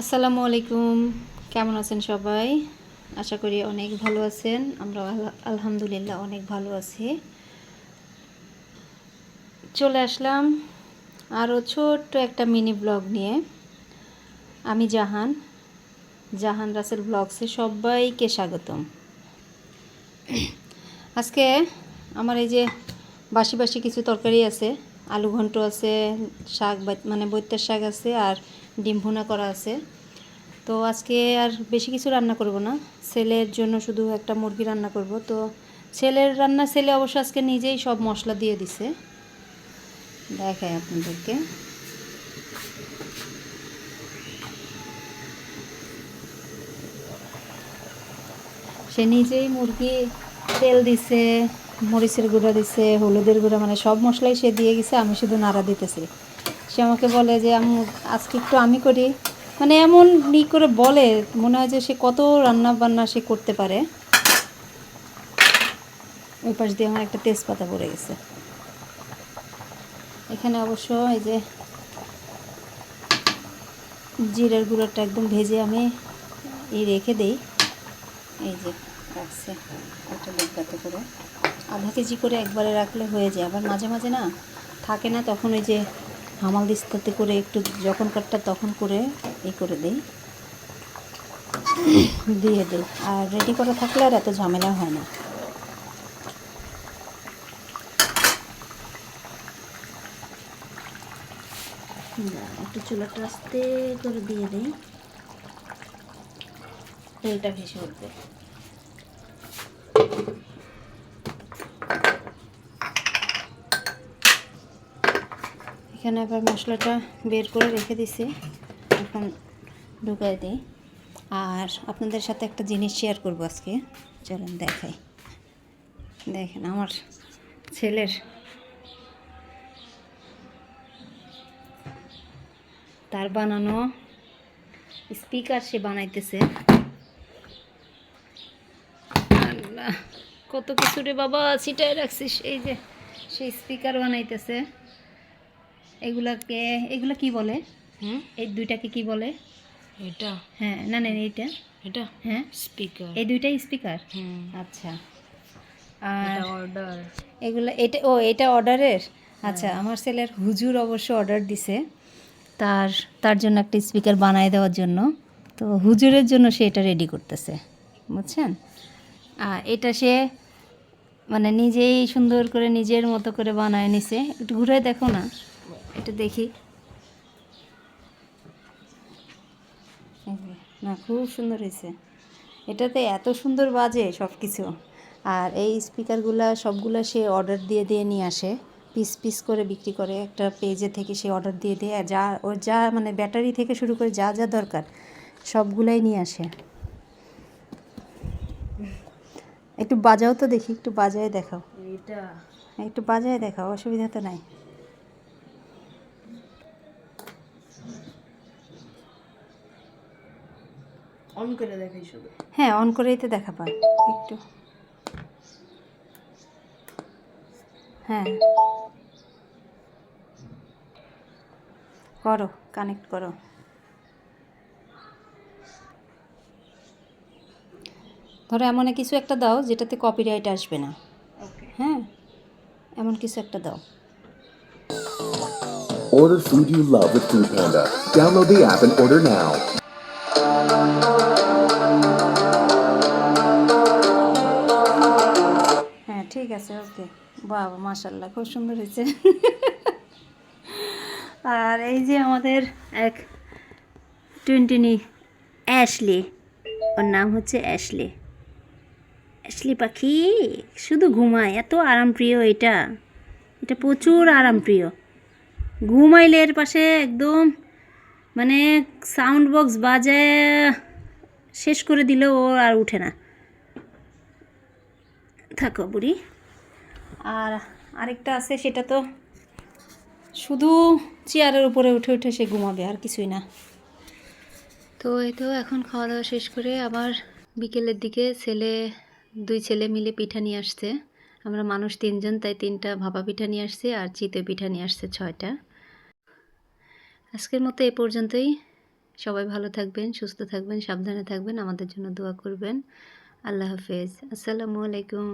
আসসালামু আলাইকুম। কেমন আছেন সবাই? আশা করি অনেক ভালো আছেন। আমরা আলহামদুলিল্লাহ অনেক ভালো আছি। চলে আসলাম আরও ছোট্ট একটা মিনি ব্লগ নিয়ে। আমি জাহান। জাহান রাসেল ব্লগসে সবাইকে স্বাগতম। আজকে আমার এই যে বাসি বাসি কিছু তরকারি আছে, আলু ঘন্ট আছে, শাক মানে বৈত্যের শাক আছে আর ডিম ভুনা করা আছে। তো আজকে আর বেশি কিছু রান্না করব না। ছেলের জন্য শুধু একটা মুরগি রান্না করব। তো ছেলের রান্না, ছেলে অবশ্য আজকে নিজেই সব মশলা দিয়ে দিছে। দেখাই আপনাদেরকে। সে নিজেই মুরগি তেল দিছে, মরিচের গুঁড়া দিছে, হলুদের গুঁড়া মানে সব মশলাই সে দিয়ে গেছে, আমি শুধু নাড়া দিতেছি। সে আমাকে বলে যে আমি আজকে একটু আমি করি। মানে এমন ই করে বলে, মনে হয় যে সে কত রান্না বান্না সে করতে পারে। ওই পাশ দিয়ে আমার একটা তেজপাতা পড়ে গেছে। এখানে অবশ্য এই যে জিরের গুঁড়োটা একদম ভেজে আমি এই রেখে দেই। এই যে রাখছে একটা ডেব্বাতে করে। আধা কেজি করে একবারে রাখলে হয়ে যায়। আবার মাঝে মাঝে না থাকে না, তখন ওই যে হামাল দিস্তাতে করে একটু যখন কাটটা তখন করে এই করে দেই। দিয়ে দিই। আর রেডি করা থাকলে আর এত ঝামেলা হয় না। না, একটু চুলাটা আস্তে করে দিয়ে দিই। তেলটা ভেসে উঠবে। এখানে আবার মশলাটা বের করে রেখে দিছি। এখন ঢুকাই দিই। আর আপনাদের সাথে একটা জিনিস শেয়ার করব আজকে। চলুন দেখাই। দেখেন আমার ছেলের তার বানানো স্পিকার সে বানাইতেছে। কত কিছু রে বাবা, ছিটায় রাখছিস। এই যে সেই স্পিকার বানাইতেছে। এগুলাকে এগুলা কি বলে? হুম? এই দুইটাকে কি বলে? এটা? হ্যাঁ না না এইটা। এটা? হ্যাঁ। স্পিকার। এই দুইটাই স্পিকার? আচ্ছা। আর এটা অর্ডার এগুলো এটা ও এটা অর্ডারের আচ্ছা আমার ছেলের হুজুর অবশ্য অর্ডার দিছে। তার তার জন্য একটা স্পিকার বানায় দেওয়ার জন্য। তো হুজুরের জন্য সে এটা রেডি করতেছে বুঝছেন? আর এটা সে মানে নিজেই সুন্দর করে নিজের মতো করে বানায় নিছে। একটু ঘুরে দেখো না। এটা দেখি। না খুব সুন্দর হয়েছে। এটাতে এত সুন্দর বাজে সব কিছু আর এই স্পিকারগুলা সবগুলা সে অর্ডার দিয়ে দিয়ে নিয়ে আসে। পিস পিস করে বিক্রি করে একটা পেজে থেকে সে অর্ডার দিয়ে দিয়ে। আর যা ওর যা মানে ব্যাটারি থেকে শুরু করে যা যা দরকার সবগুলাই নিয়ে আসে। একটু বাজাও তো দেখি একটু বাজায় দেখাও। এটা একটু বাজায় দেখাও অসুবিধা তো নাই। অন করে দেখাই শুধু। হ্যাঁ অন করেই তো দেখা পায় একটু। হ্যাঁ। করো কানেক্ট করো। ধরো এমন কিছু একটা দাও যেটাতে কপিরাইট আসবে না। হ্যাঁ এমন কিছু একটা দাও। Order food you love with Food Panda. Download the app and order now. ওকে বাবা মাশাল্লাহ খুব সুন্দর হয়েছে। আর এই যে আমাদের এক টুনটুনি, অ্যাশলি। ওর নাম হচ্ছে অ্যাশলি। অ্যাশলি পাখি, শুধু ঘুমায়, এত আরামপ্রিয় এটা। এটা প্রচুর আরামপ্রিয়। ঘুমাইলে এর পাশে একদম মানে সাউন্ড বক্স বাজায় শেষ করে দিলেও ও আর উঠে না। থাকো বুড়ি। আর আরেকটা আছে, সেটা তো শুধু চেয়ারের উপরে উঠে উঠে সে ঘুমাবে, আর কিছুই না। তো এই তো এখন খাওয়া দাওয়া শেষ করে আবার বিকেলের দিকে ছেলে, দুই ছেলে মিলে পিঠা নিয়ে আসছে। আমরা মানুষ তিনজন, তাই তিনটা ভাপা পিঠা নিয়ে আসছে আর চিতই পিঠা নিয়ে আসছে ছয়টা। আজকের মতো এ পর্যন্তই। সবাই ভালো থাকবেন, সুস্থ থাকবেন, সাবধানে থাকবেন, আমাদের জন্য দোয়া করবেন। আল্লাহ হাফেজ। আসসালামু আলাইকুম।